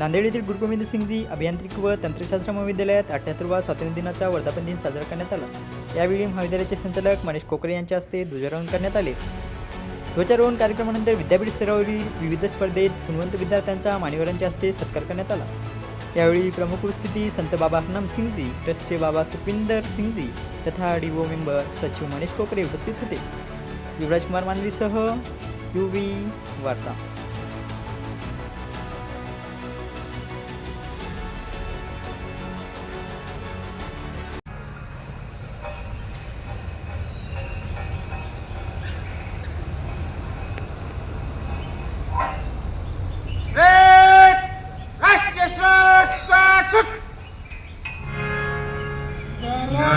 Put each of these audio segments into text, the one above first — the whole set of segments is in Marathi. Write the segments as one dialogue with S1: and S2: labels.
S1: नांदेड येथील गुरुगोविंद सिंगजी अभियांत्रिक व तंत्रशास्त्र महाविद्यालयात अठ्याहत्तरवा स्वातंत्र्य दिनाचा वर्धापन दिन साजरा करण्यात आला यावेळी महाविद्यालयाचे संचालक मनीष कोकरे यांच्या हस्ते ध्वजारोहण करण्यात आले ध्वजारोहण कार्यक्रमानंतर विद्यापीठ स्तरावरील विविध स्पर्धेत गुणवंत विद्यार्थ्यांचा मान्यवरांच्या हस्ते सत्कार करण्यात आला यावेळी प्रमुख उपस्थिती संत बाबा हनम सिंगजी ट्रस्टचे बाबा सुपिंदर सिंगजी तथा डीओ मेंबर सचिव मनीष कोकरे उपस्थित होते युवराज कुमार मांडवीसह यू व्ही वार्ता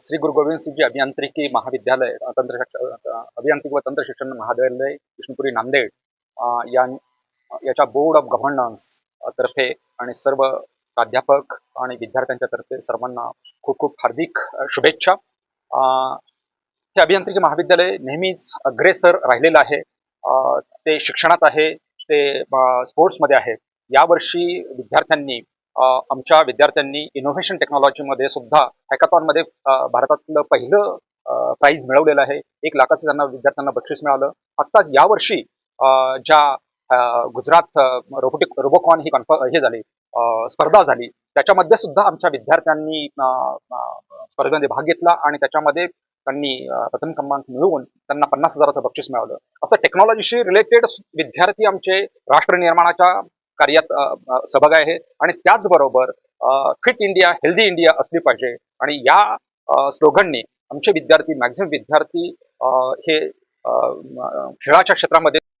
S2: श्री गुरु गोविंद सिंह अभियांत्रिकी महाविद्यालय तंत्र अभियांत्रिकी व तंत्र शिक्षण महाविद्यालय विष्णुपुरी नांदेड या याच्या बोर्ड ऑफ गव्हर्नन्स तर्फे आणि सर्व प्राध्यापक आणि विद्यार्थ्यांच्या तर्फे सर्वांना खूप खूप हार्दिक शुभेच्छा हे अभियांत्रिकी महाविद्यालय नेहमीच अग्रेसर राहिलेलं आहे ते शिक्षणात आहे ते स्पोर्ट्समध्ये आहे यावर्षी विद्यार्थ्यांनी आमच्या विद्यार्थ्यांनी इनोव्हेशन टेक्नॉलॉजीमध्ये सुद्धा मध्ये भारतातलं पहिलं प्राईज मिळवलेलं आहे एक लाखाचं त्यांना विद्यार्थ्यांना बक्षीस मिळालं आत्ताच यावर्षी ज्या गुजरात रोबोटिक रोबोकॉन ही कॉन्फ हे झाली स्पर्धा झाली त्याच्यामध्ये सुद्धा आमच्या विद्यार्थ्यांनी स्पर्धेमध्ये भाग घेतला आणि त्याच्यामध्ये त्यांनी प्रथम क्रमांक मिळवून त्यांना पन्नास हजाराचं बक्षीस मिळालं असं टेक्नॉलॉजीशी रिलेटेड विद्यार्थी आमचे राष्ट्र निर्माणाच्या कार्यात सहभाग आहे आणि त्याचबरोबर फिट इंडिया हेल्दी इंडिया असली पाहिजे आणि या स्लोगननी आमचे विद्यार्थी मॅक्झिमम विद्यार्थी हे खेळाच्या क्षेत्रामध्ये